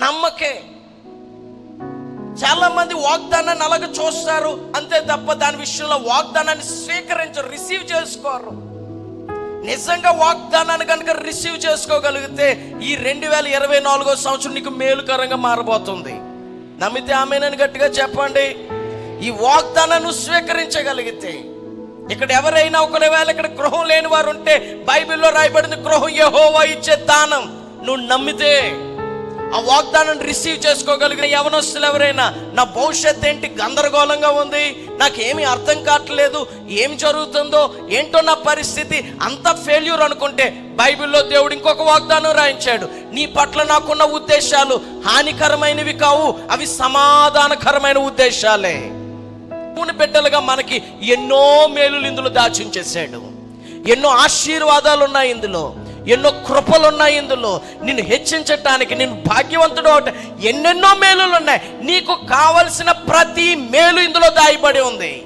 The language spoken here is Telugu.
నమ్మకే. చాలా మంది వాగ్దానాన్ని అలాగ చూస్తారు అంతే తప్ప దాని విషయంలో వాగ్దానాన్ని స్వీకరించరు రిసీవ్ చేసుకోరు. నిజంగా వాగ్దానాన్ని కనుక రిసీవ్ చేసుకోగలిగితే ఈ రెండు వేల ఇరవై నాలుగో సంవత్సరం నీకు మేలుకరంగా మారబోతుంది. నమ్మితే ఆమెనని గట్టిగా చెప్పండి. ఈ వాగ్దానాన్ని స్వీకరించగలిగితే ఇక్కడ ఎవరైనా ఒకవేళ ఇక్కడ గృహం లేని వారు ఉంటే బైబిల్లో రాయబడింది గృహం యహోవా ఇచ్చే దానం. నువ్వు నమ్మితే ఆ వాగ్దానం రిసీవ్ చేసుకోగలిగిన యవనస్తులు ఎవరైనా నా భవిష్యత్ ఏంటి గందరగోళంగా ఉంది? నాకేమీ అర్థం కావట్లేదు. ఏం జరుగుతుందో ఏంటో నా పరిస్థితి అంత ఫెయిల్యూర్ అనుకుంటే బైబిల్లో దేవుడు ఇంకొక వాగ్దానం రాయించాడు. నీ పట్ల నాకున్న ఉద్దేశాలు హానికరమైనవి కావు అవి సమాధానకరమైన ఉద్దేశాలే. దేవుని బిడ్డలుగా మనకి ఎన్నో మేలులు ఇందులో దాచించేశాడు. ఎన్నో ఆశీర్వాదాలు ఉన్నాయి ఇందులో. ఎన్నో కృపలు ఉన్నాయి ఇందులో. నిన్ను హెచ్చించటానికి నేను భాగ్యవంతుడు అవట ఎన్నెన్నో మేలులు ఉన్నాయి నీకు కావలసిన ప్రతి మేలు ఇందులో దాయబడి ఉంది.